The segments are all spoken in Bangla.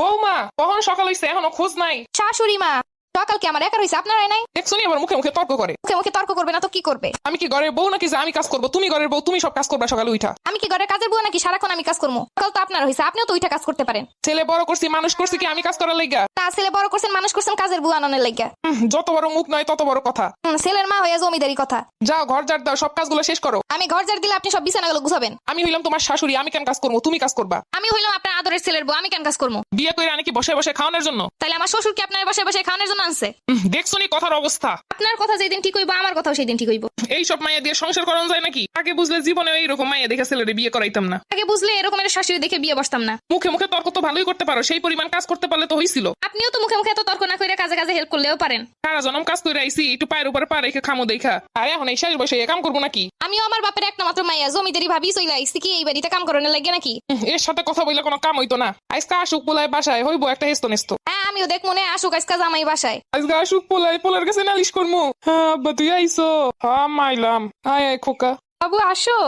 বৌমা কখন সকাল হইছে এখনও খোঁজ নাই? শাশুড়ি মা সকাল কি আমার একা রয়েছে আপনারাই নাই? দেখছ নি আবার মুখে মুখে তর্ক করে। মুখে মুখে তর্ক করবে না তো কি করবে? আমি কি ঘরের বউ নাকি যে আমি কাজ করব? তুমি ঘরের বউ তুমি সব কাজ করবে সকালে উঠা আমি কি ঘরের কাজের বউ নাকি সারাক্ষণ আমি কাজ করব সকাল তো আপনার হয়েছে আপনিও তো ওইটা কাজ করতে পারেন। ছেলে বড় করছি মানুষ করছি কি আমি কাজ করার লাইগা? তা ছেলে বড় করছেন মানুষ করছেন কাজের বুয়া আননের হুম, যত বড় মুখ নয় তত বড় কথা। হুম, ছেলের মা হয়ে জমিদারি কথা। যাও ঘর ঝাড় দাও সব কাজগুলো শেষ করো। আমি ঘর ঝাড় দিলে আপনি সব বিছানাগুলো গুছাবেন। আমি হইলাম তোমার শাশুড়ি আমি কেন কাজ করব? তুমি কাজ করবা। আমি হইলাম আপনার আদরের ছেলের বউ আমি কেন কাজ করব? বিয়ে করে আনি কি বসে বসে খাওয়ানোর জন্য? তাইলে আমার শ্বশুরকে আপনার বসে বসে খাওয়ানোর জন্য আনছে? হুম, দেখছ নি কথার অবস্থা? আপনার কথা যেদিন ঠিক হইব আমার কথাও সেদিন ঠিক হইব। এই সব মাইয়া দিয়ে সংসার করানো যায় নাকি? আগে বুঝলে জীবনে এইরকম মাইয়া দেখে ছেলেরে বিয়ে করাইতাম না। আগে বুঝলে এরকম একটা শাশুড়ি দেখে বিয়ে বসতাম না। মুখে মুখে তর্ক তো ভালোই করতে পারো সেই পরিমাণ কাজ করতে পারলে তো হইছিল। আপনিও তো মুখে মুখে এত তর্ক না করে কাজে কাজে হেল্প করলেও পারেন। সারা জনম কাজ করে আইসি একটু পায়ের উপরে পা রেখে খামো দেখা। আর এখন এই শেষ বসে কাম করব নাকি? আমিও আমার বাপের একটা মাত্র মাইয়া জমিদারি ভাবি চলে আইসি কি এই বাড়িতে কাম করানোর লাগে নাকি? এর সাথে কথা বললে কোনো কাম হইতো না। আজকে আসুক পোলায় বাসায় হইবো একটা হেস্ত নেস্ত হ্যাঁ আমিও দেখ মনে আসুক আজকে জামাই বাসায়। আজকে আসুক পোলায় পোলার কাছে নালিশ করমু। হ্যাঁ আব্বা তুই আইসো। হ্যাঁ মাইলাম আয় আয় খোকা। বাবু আসো।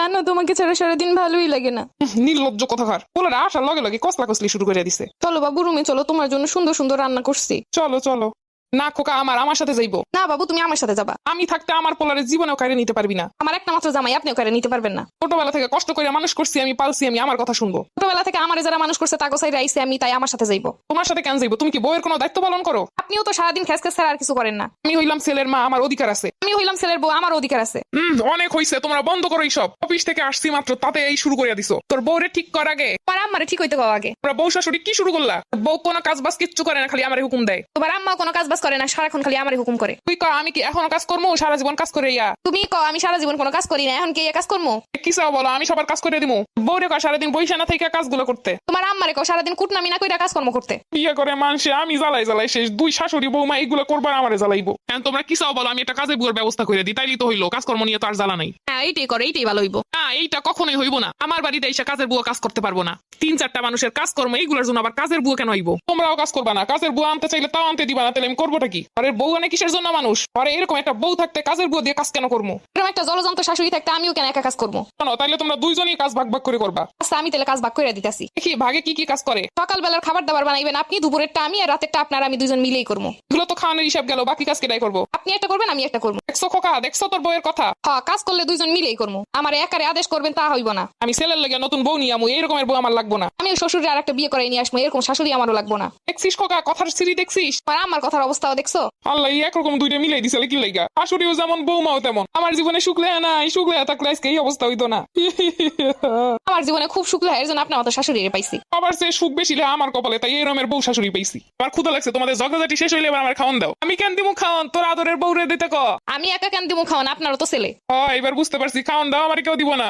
জানো তোমাকে ছাড়া সারাদিন ভালোই লাগে না। নির্লজ্জ কথাকার বলে আসার লগে লগে কসলা কসলি শুরু করে দিছে। চলো বাবু রুমে চলো তোমার জন্য সুন্দর সুন্দর রান্না করছি। চলো চলো। না খোকা আমার আমার সাথে যাইবো। না বাবু তুমি আমার সাথে যাবা। আমি থাকতে আমার পোলারের জীবনেও কারে নিতে পারবি না। আমার একটা মাত্র জামাই আপনিও করে নিতে পারবেন না। ছোটবেলা থেকে কষ্ট করে মানুষ করছি আমি পালছি আমি আমার কথা শুনব। ছোটবেলা থেকে আমার যারা মানুষ করছে তাকে সাইড আইসে আমি তাই আমার সাথে যাইবো। তোমার সাথে কেন যাইবো? তুমি কি বউয়ের কোনো দায়িত্ব পালন করো? আপনিও তো সারাদিন খেস খেস ছাড়া আর কিছু করেন না। আমি হইলাম ছেলের মা আমার অধিকার আছে। আমি হইলাম ছেলের বউ আমার অধিকার আছে। হুম অনেক হইছে তোমরা বন্ধ করো সব অফিস থেকে আসছি মাত্র তাতে এই শুরু করে দিছো। তোর বউরে ঠিক কর আগে। তোমার আম্মারে ঠিক হইতে গাও আগে। তোমরা বউ শাশুড়ি কি শুরু করলা? বউ কোনো কাজ বাজ কিচ্ছু করে না খালি আমার হুকুম দেয়। তোমার আম্মা কোনো কাজ বাজ করে না সারাক্ষণ খালি আমারে হুকুম করে। তুই ক আমি কি এখনও কাজ করব সারা জীবন কাজ করে ইয়া? তুমি কও আমি সারা জীবন কোনো কাজ করি না এখন কি কাজ করব কি চাও বলো আমি সবার কাজ করে দিমু। বউরে কয় সারাদিন বইসা না থেকে কাজগুলো করতে। তোমার আম্মারে কও সারাদিন কুটনামি না কইরা কাজকর্ম করতে। বিয়ে করে মানুষে আমি জ্বালাই জ্বালাই শেষ। দুই শাশুড়ি বৌমা এগুলো করবার আমারে জ্বালাইবো। এখন তোমরা কি চাও বলো আমি একটা কাজে বুয়ার ব্যবস্থা করে দিই তাইলে তো হইল। কাজকর্ম নিয়ে তো আর জ্বালা নাই। হ্যাঁ এইটাই করে এইটাই ভালো হইবো। না এইটা কখনোই হইবো না। আমার বাড়িতে এসে কাজের বুয়া কাজ করতে পারব না। তিন চারটা মানুষের কাজকর্ম এইগুলোর জন্য আবার কাজের বুয়া কেন হইবো? তোমরাও কাজ করবা না। কাজের বুয়া আনতে চাইলে তাও আনতে দিবা না তাহলে আমি করবোটা কি? আরে বউ মানে কিসের জন্য মানুষ? আরে এরকম একটা বউ থাকতে কাজের বুয়া দিয়ে কাজ কেন করব এরকম একটা জলযন্ত্র শাশুড়ি থাকতে আমিও কেন একা কাজ করব শোনো তাইলে তোমরা দুইজনই কাজ ভাগ ভাগ করে করবা। আচ্ছা আমি তাহলে কাজ ভাগ করে দিতেছি। দেখি ভাগে কি কি কাজ করে? সকালবেলার খাবার দাবার বানাইবেন আপনি দুপুরেরটা আমি আর রাতেরটা আপনার আমি দুজন মিলেই করব এগুলো তো খাওয়ানোর হিসাব গেল বাকি কাজ কেটাই করব? আপনি একটা করবেন আমি একটা করব। দেখছ খোকা দেখছ তোর বউয়ের কথা? হ্যাঁ কাজ করলে দুইজন মিলেই করব আমার একারে আদেশ করবেন তা হইব না। আমি ছেলের লেগে নতুন বউ নিয়ে আমু এইরকমের বউ আমার লাগবো না। আমি শ্বশুরে আর একটা বিয়ে করে নিয়ে আসব এরকম শাশুড়ি আমারও লাগবো না। দেখছিস খোকা কথার সিঁড়ি দেখছিস? আর আমার কথার অবস্থাও দেখছ? আল্লাহ একরকম দুইটা মিলাই দিছে কি শাশুড়িও যেমন বৌমাও তেমন। আমার জীবনে শুক্লে নাই শুক্লে থাকলে আজকে এই অবস্থা হইতো না। আমার জীবনে খুব সুখ লাগে এর জন্য আপনার মতো শাশুড়ি পাইছি। আবার সে সুখ বেশি আমার কপালে তাই এই রমের বউ শাশুড়ি পাইছি। আমার ক্ষুদা লাগছে তোমাদের ঝগড়াঝাটি শেষ হইলে এবার আমার খাওয়ান দাও। আমি কেন দিমু খাওয়ান তোর আদরের বউ রে দিতে ক। আমি একা কেন দিব খাওয়ান? আপনারও তো ছেলে। হয়, এবার বুঝতে পারছি, খাওয়ান দাও, আমার কেউ দিব না।